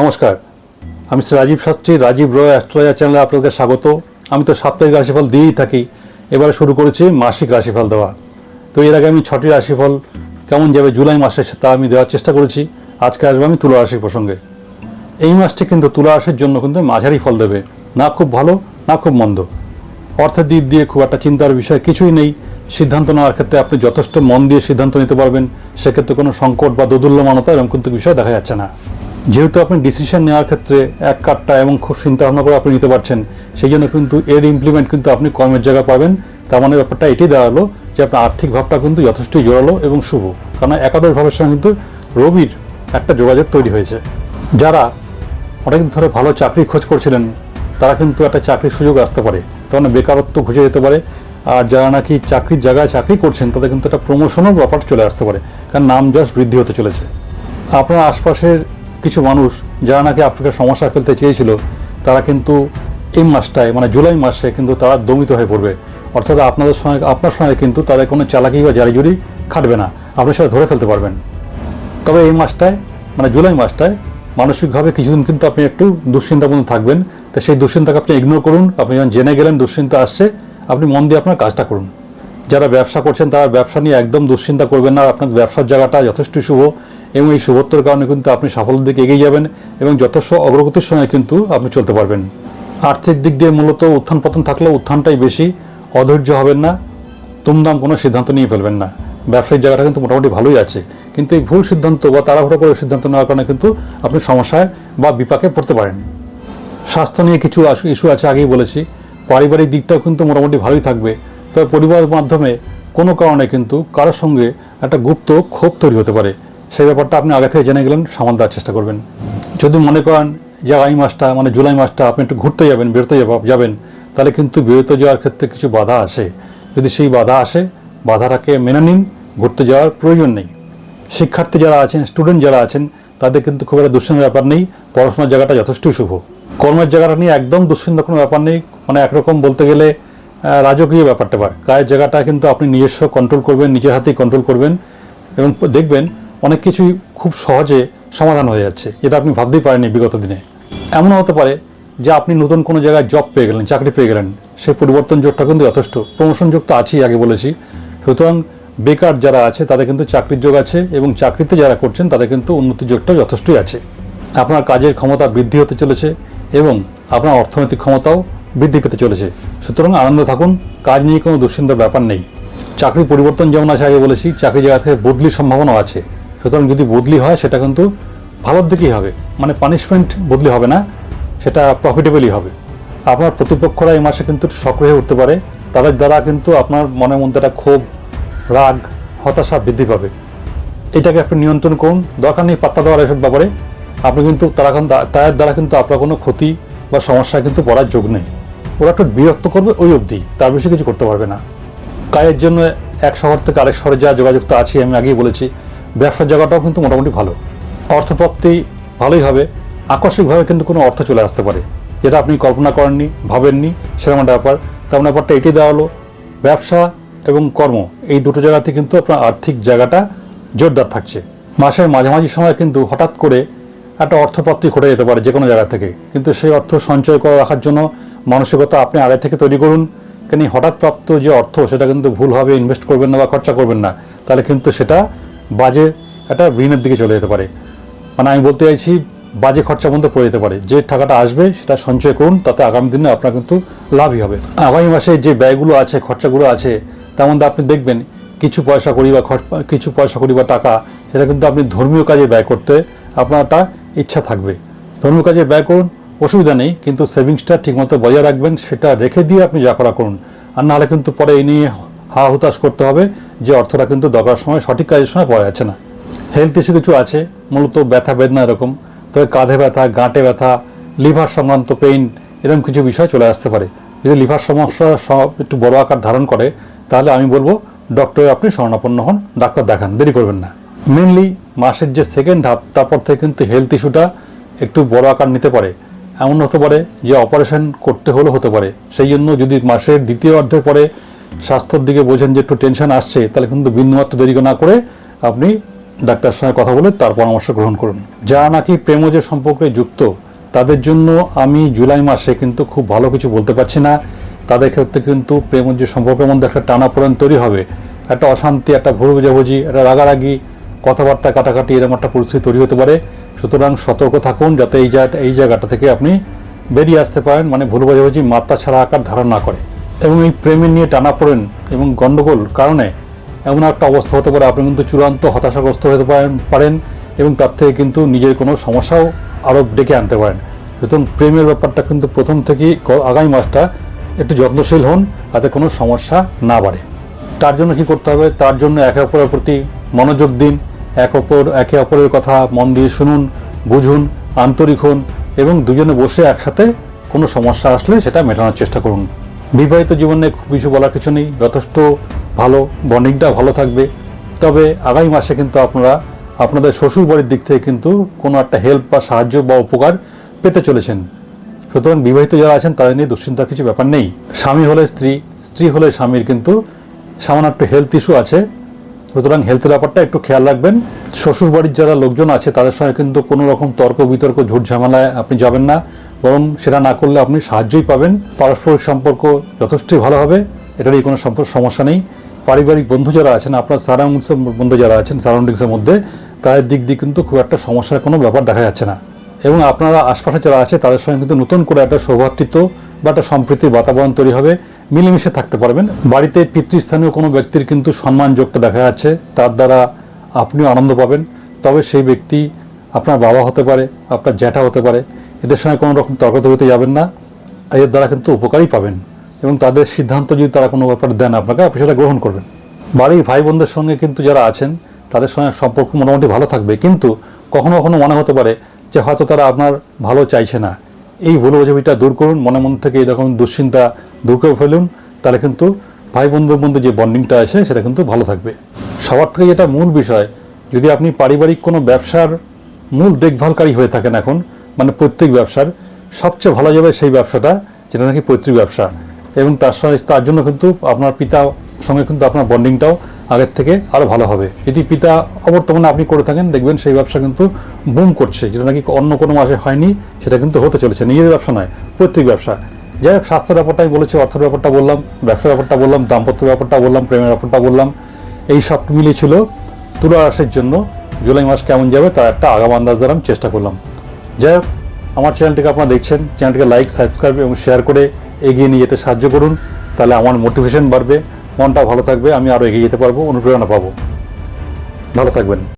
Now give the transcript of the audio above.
নমস্কার। আমি শ্রী রাজীব শাস্ত্রী, রাজীব রয় অ্যাস্ট্রোলজার চ্যানেলে আপনাদের স্বাগত। আমি তো সাপ্তাহিক রাশিফল দিয়েই থাকি। এবারে শুরু করেছি মাসিক রাশিফল দেওয়া। তো এর আগে আমি ছটি রাশিফল কেমন যাবে জুলাই মাসে তা আমি দেওয়ার চেষ্টা করেছি। আজকে আসব আমি তুলা রাশির প্রসঙ্গে। এই মাসটি কিন্তু তুলা রাশির জন্য কিন্তু মাঝারি ফল দেবে। না খুব ভালো, না খুব মন্দ। অর্থের দিক দিয়ে খুব একটা চিন্তার বিষয় কিছুই নেই। সিদ্ধান্ত নেওয়ার ক্ষেত্রে আপনি যথেষ্ট মন দিয়ে সিদ্ধান্ত নিতে পারবেন। সেক্ষেত্রে কোনো সংকট বা দোদুল্যমানতা এরকম কিন্তু বিষয় দেখা যাচ্ছে না। যেহেতু আপনি ডিসিশন নেওয়ার ক্ষেত্রে এক কাটটা এবং খুব চিন্তা ভাবনা করে আপনি নিতে পারছেন, সেই জন্য কিন্তু এর ইমপ্লিমেন্ট কিন্তু আপনি কমের জায়গা পাবেন। তার মানে ব্যাপারটা এটাই দাঁড়াল যে আপনার আর্থিক ভাবটা কিন্তু যথেষ্টই জোরালো এবং শুভ। কারণ একাদশ ভাবের সঙ্গে কিন্তু রবির একটা যোগাযোগ তৈরি হয়েছে। যারা অনেকদিন ধরে ভালো চাকরি খোঁজ করছিলেন, তারা কিন্তু একটা চাকরির সুযোগ আসতে পারে। তখন বেকারত্ব ঘুষে যেতে পারে। আর যারা নাকি চাকরির জায়গায় চাকরি করছেন, তাদের কিন্তু একটা প্রমোশনও ব্যাপার চলে আসতে পারে। কারণ নাম যশ বৃদ্ধি হতে চলেছে। আপনার আশপাশের কিছু মানুষ যারা নাকি আপনাকে সমস্যা ফেলতে চেয়েছিল, তারা কিন্তু এই মাসটায় মানে জুলাই মাসে কিন্তু তারা দমিত হয়ে পড়বে। অর্থাৎ আপনাদের সঙ্গে, আপনার সঙ্গে কিন্তু তাদের কোনো চালাকি বা জারিজুরি খাটবে না। আপনি সেটা ধরে ফেলতে পারবেন। তবে এই মাসটায় মানে জুলাই মাসটায় মানসিকভাবে কিছুদিন কিন্তু আপনি একটু দুশ্চিন্তার মধ্যে থাকবেন। তো সেই দুশ্চিন্তাকে আপনি ইগনোর করুন। আপনি যখন জেনে গেলেন দুশ্চিন্তা আসছে, আপনি মন দিয়ে আপনার কাজটা করুন। যারা ব্যবসা করছেন, তারা ব্যবসা নিয়ে একদম দুশ্চিন্তা করবেন না। আপনার ব্যবসার জায়গাটা যথেষ্ট শুভ। এবং এই শুভত্বর কারণে কিন্তু আপনি সাফল্যের দিকে এগিয়ে যাবেন এবং যথেষ্ট অগ্রগতির সঙ্গে কিন্তু আপনি চলতে পারবেন। আর্থিক দিক দিয়ে মূলত উত্থান পতন থাকলেও উত্থানটাই বেশি, অধৈর্য হবেন না, তুমদাম কোনো সিদ্ধান্ত নিয়ে ফেলবেন না। ব্যবসায়িক জায়গাটা কিন্তু মোটামুটি ভালোই আছে, কিন্তু এই ভুল সিদ্ধান্ত বা তাড়াহুড়ো করে সিদ্ধান্ত নেওয়ার কারণে কিন্তু আপনি সমস্যায় বা বিপাকে পড়তে পারেন। স্বাস্থ্য নিয়ে কিছু ইস্যু আছে আগেই বলেছি, পারিবারিক দিকটাও কিন্তু মোটামুটি ভালোই থাকবে। তবে পরিবারের মাধ্যমে কোনো কারণে কিন্তু কারোর সঙ্গে একটা গুপ্ত ক্ষোভ তৈরি হতে পারে। সেই ব্যাপারটা আপনি আগে থেকে জেনে গেলেন, সামাল দেওয়ার চেষ্টা করবেন। যদি মনে করেন যে আগামী মাসটা মানে জুলাই মাসটা আপনি একটু ঘুরতে যাবেন, বেরোতে যাব- যাবেন, তাহলে কিন্তু বেরোতে যাওয়ার ক্ষেত্রে কিছু বাধা আসে। যদি সেই বাধা আসে, বাধাটাকে মেনে নিন, ঘুরতে যাওয়ার প্রয়োজন নেই। শিক্ষার্থী যারা আছেন স্টুডেন্ট যারা আছেন, তাদের কিন্তু খুব একটা দুশ্চিন্তার ব্যাপার নেই, পড়াশোনার জায়গাটা যথেষ্টই শুভ। কর্মের জায়গাটা নিয়ে একদম দুশ্চিন্তার কোনো ব্যাপার নেই মানে একরকম বলতে গেলে রাজকীয় ব্যাপারটা পার কাজের জায়গাটা কিন্তু আপনি নিজস্ব কন্ট্রোল করবেন, নিজের হাতেই কন্ট্রোল করবেন এবং দেখবেন অনেক কিছুই খুব সহজে সমাধান হয়ে যাচ্ছে। যেটা আপনি ভাবতেই পারেননি বিগত দিনে। এমনও হতে পারে যে আপনি নতুন কোনো জায়গায় জব পেয়ে গেলেন, চাকরি পেয়ে গেলেন। সেই পরিবর্তন যোগটা কিন্তু যথেষ্ট। প্রমোশন যোগ তো আছেই, আগে বলেছি। সুতরাং বেকার যারা আছে, তাদের কিন্তু চাকরির যোগ আছে এবং চাকরিতে যারা করছেন, তাদের কিন্তু উন্নতির যোগটাও যথেষ্টই আছে। আপনার কাজের ক্ষমতা বৃদ্ধি হতে চলেছে এবং আপনার অর্থনৈতিক ক্ষমতাও বৃদ্ধি পেতে চলেছে। সুতরাং আনন্দ থাকুন, কাজ নিয়ে কোনো দুশ্চিন্তার ব্যাপার নেই। চাকরি পরিবর্তন যেমন আছে, আগে বলেছি, চাকরি জায়গা থেকে বদলির সম্ভাবনাও আছে। সুতরাং যদি বদলি হয়, সেটা কিন্তু ভালোর দিকেই হবে। মানে পানিশমেন্ট বদলি হবে না, সেটা প্রফিটেবলই হবে। আপনার প্রতিপক্ষরা এই মাসে কিন্তু সক্রিয় উঠতে পারে। তাদের দ্বারা কিন্তু আপনার মনের মধ্যে একটা ক্ষোভ, রাগ, হতাশা বৃদ্ধি পাবে। এটাকে আপনি নিয়ন্ত্রণ করুন। দরকার নেই পাত্তা দেওয়ার এসব ব্যাপারে। আপনি কিন্তু তারা তাদের দ্বারা কিন্তু আপনার কোনো ক্ষতি বা সমস্যা কিন্তু পড়ার যোগ নেই। ওরা একটু বিরক্ত করবে ওই অবধি, তার বেশি কিছু করতে পারবে না। কাজের জন্য এক শহর থেকে আরেক শহরে যা যোগাযোগ তো আছে আমি আগেই বলেছি। ব্যবসার জায়গাটাও কিন্তু মোটামুটি ভালো। অর্থপ্রাপ্তি ভালোই হবে। আকস্মিকভাবে কিন্তু কোনো অর্থ চলে আসতে পারে। যেটা আপনি কল্পনা করেননি, ভাবেননি, সেরকম একটা ব্যাপার। তেমন ব্যাপারটা এটি দেওয়া হলো, ব্যবসা এবং কর্ম, এই দুটো জায়গাতে কিন্তু আপনার আর্থিক জায়গাটা জোরদার থাকছে। মাসের মাঝামাঝি সময় কিন্তু হঠাৎ করে একটা অর্থপ্রাপ্তি ঘটে যেতে পারে যে কোনো জায়গা থেকে। কিন্তু সেই অর্থ সঞ্চয় করে রাখার জন্য মানসিকতা আপনি আগে থেকে তৈরি করুন। কেন হঠাৎ প্রাপ্ত যে অর্থ, সেটা কিন্তু ভুলভাবে ইনভেস্ট করবেন না বা খরচা করবেন না। তাহলে কিন্তু সেটা বাজে একটা ঋণের দিকে চলে যেতে পারে। মানে আমি বলতে চাইছি, বাজে খরচা মধ্যে পড়ে যেতে পারে। যে টাকাটা আসবে, সেটা সঞ্চয় করুন, তাতে আগামী দিনে আপনার কিন্তু লাভই হবে। আগামী মাসে যে ব্যয়গুলো আছে, খরচাগুলো আছে তার মধ্যে আপনি দেখবেন, কিছু পয়সা করি বা কিছু পয়সা করি বা টাকা, সেটা কিন্তু আপনি ধর্মীয় কাজে ব্যয় করতে আপনার একটা ইচ্ছা থাকবে। ধর্মীয় কাজে ব্যয় করুন, অসুবিধা নেই, কিন্তু সেভিংসটা ঠিকমতো বজায় রাখবেন, সেটা রেখে দিয়ে আপনি যা করা করুন। আর নাহলে কিন্তু পরে এই নিয়ে হা হুতাশ করতে হবে যে অর্থটা কিন্তু দরকার সময়, সঠিক কাজের সময় পাওয়া যাচ্ছে না। হেলথ ইস্যু কিছু আছে, মূলত ব্যথা, বেদনা এরকম। তবে কাঁধে ব্যথা, গাঁটে ব্যথা, লিভার সংক্রান্ত পেইন এরকম কিছু বিষয় চলে আসতে পারে। যদি লিভার সমস্যা সব একটু বড় আকার ধারণ করে, তাহলে আমি বলব ডক্টরে আপনি শরণাপন্ন হন, ডাক্তার দেখান, দেরি করবেন না। মেনলি মাসের যে সেকেন্ড হাফ তারপর থেকে কিন্তু হেলথ ইস্যুটা একটু বড় আকার নিতে পারে। এমন হতে পারে যে অপারেশন করতে হলেও হতে পারে। সেই জন্য যদি মাসের দ্বিতীয় অর্ধের পরে স্বাস্থ্যের দিকে বোঝেন যে একটু টেনশন আসছে, তাহলে কিন্তু বিন্দুমাত্র দেরি না করে আপনি ডাক্তার সঙ্গে কথা বলে তার পরামর্শ গ্রহণ করুন। যারা নাকি প্রেমজ সম্পর্কে যুক্ত, তাদের জন্য আমি জুলাই মাসে কিন্তু খুব ভালো কিছু বলতে পারছি না। তাদের ক্ষেত্রে কিন্তু প্রেমজ সম্পর্কের মধ্যে একটা টানাপোড়েন তৈরি হবে। একটা অশান্তি, একটা ভুল বোঝাবুঝি, একটা রাগারাগি, কথাবার্তা কাটাকাটি এরকম একটা পরিস্থিতি তৈরি হতে পারে। সুতরাং সতর্ক থাকুন যাতে এই জায়গা এই জায়গাটা থেকে আপনি বেরিয়ে আসতে পারেন। মানে ভুল বোঝাবুঝি মাত্রা ছাড়া আকার ধারণ না করে। এবং এই প্রেমের নিয়ে টানাপোড়েন এবং গণ্ডগোল কারণে এমন একটা অবস্থা হতে পারে। আপনি কিন্তু চূড়ান্ত হতাশাগ্রস্ত হতে পারেন পারেন এবং তার থেকে কিন্তু নিজের কোনো সমস্যাও আরও ডেকে আনতে পারেন। সুতরাং প্রেমের ব্যাপারটা কিন্তু প্রথম থেকেই আগামী মাসটা একটু যত্নশীল হন যাতে কোনো সমস্যা না বাড়ে। তার জন্য কি করতে হবে? তার জন্য একে অপরের প্রতি মনোযোগ দিন, এক অপর, একে অপরের কথা মন দিয়ে শুনুন, বুঝুন, আন্তরিক হন এবং দুজনে বসে একসাথে কোনো সমস্যা আসলে সেটা মেটানোর চেষ্টা করুন। বিবাহিত জীবনে খুব কিছু বলার কিছু নেই, যথেষ্ট ভালো বন্ডিংটা ভালো থাকবে। তবে আগামী মাসে কিন্তু আপনারা আপনাদের শ্বশুর বাড়ির দিক থেকে কিন্তু কোনো একটা হেল্প বা সাহায্য বা উপকার পেতে চলেছেন। সুতরাং বিবাহিত যারা আছেন, তাদের নিয়ে দুশ্চিন্তার কিছু ব্যাপার নেই। স্বামী হলে স্ত্রী স্ত্রী হলে স্বামীর কিন্তু সামান্য একটু হেলথ ইস্যু আছে। সুতরাং হেলথের ব্যাপারটা একটু খেয়াল রাখবেন। শ্বশুর বাড়ির যারা লোকজন আছে, তাদের সঙ্গে কিন্তু কোনো রকম তর্ক বিতর্ক, ঝুট ঝামেলায় আপনি যাবেন না। বরং সেটা না করলে আপনি সাহায্যই পাবেন। পারস্পরিক সম্পর্ক যথেষ্টই ভালো হবে, এটারই কোনো সম্পর্ক সমস্যা নেই। পারিবারিক বন্ধু যারা আছেন, আপনার সারাউন্ডসের বন্ধু যারা আছেন সারাউন্ডিংসের মধ্যে, তাদের দিক দিয়ে কিন্তু খুব একটা সমস্যার কোনো ব্যাপার দেখা যাচ্ছে না। এবং আপনারা আশপাশে যারা আছে, তাদের সঙ্গে কিন্তু নতুন করে একটা সৌভাতৃত্ব বা একটা সম্প্রীতির বাতাবরণ তৈরি হবে। মিলেমিশে থাকতে পারবেন। বাড়িতে পিতৃস্থানীয় কোনো ব্যক্তির কিন্তু সম্মানযোগটা দেখা যাচ্ছে, তার দ্বারা আপনিও আনন্দ পাবেন। তবে সেই ব্যক্তি আপনার বাবা হতে পারে, আপনার জ্যাঠা হতে পারে এদের সঙ্গে কোনো রকম তর্কতর্কিতে যাবেন না এর দ্বারা কিন্তু উপকারই পাবেন। এবং তাদের সিদ্ধান্ত যদি তারা কোনো ব্যাপারে দেন আপনাকে, আপনি সেটা গ্রহণ করবেন। বাড়ির ভাই বোনদের সঙ্গে কিন্তু যারা আছেন, তাদের সঙ্গে সম্পর্ক মোটামুটি ভালো থাকবে। কিন্তু কখনো কখনো মনে হতে পারে যে হয়তো তারা আপনার ভালো চাইছে না। এই ভুল বোঝাবুঝিটা দূর করুন মনে মন থেকে এরকম দুশ্চিন্তা দূর করে ফেলুন, তাহলে কিন্তু ভাই বোনদের মধ্যে যে বন্ডিংটা আছে, সেটা কিন্তু ভালো থাকবে। সবার থেকে যেটা মূল বিষয়, যদি আপনি পারিবারিক কোনো ব্যবসার মূল দেখভালকারী হয়ে থাকেন এখন মানে পৈতৃক ব্যবসার, সবচেয়ে ভালো যাবে সেই ব্যবসাটা, যেটা নাকি পৈতৃক ব্যবসা। এবং তার সঙ্গে, তার জন্য কিন্তু আপনার পিতা সঙ্গে কিন্তু আপনার বন্ডিংটাও আগের থেকে আরও ভালো হবে। যদি পিতা অবর্তমানে আপনি করে থাকেন, দেখবেন সেই ব্যবসা কিন্তু বুম করছে, যেটা নাকি অন্য কোনো মাসে হয়নি, সেটা কিন্তু হতে চলেছে। নিজের ব্যবসা নয়, পৈতৃক ব্যবসা। যাই হোক স্বাস্থ্যের ব্যাপারটা আমি বলেছি, অর্থের ব্যাপারটা বললাম, ব্যবসার ব্যাপারটা বললাম, দাম্পত্য ব্যাপারটা বললাম, প্রেমের ব্যাপারটা বললাম, এই সব মিলিয়ে ছিল তুলা রাশের জন্য, জুলাই মাস কেমন যাবে, তার একটা আগাম আন্দাজ দেওয়ার আমি চেষ্টা করলাম। যাই হোক, আমার চ্যানেলটিকে আপনারা দেখছেন চ্যানেলটিকে লাইক সাবস্ক্রাইব এবং শেয়ার করে এগিয়ে নিয়ে যেতে সাহায্য করুন, তাহলে আমার মোটিভেশন বাড়বে মনটা ভালো থাকবে, আমি আরও এগিয়ে যেতে পারব, অনুপ্রেরণা পাবো। ভালো থাকবেন।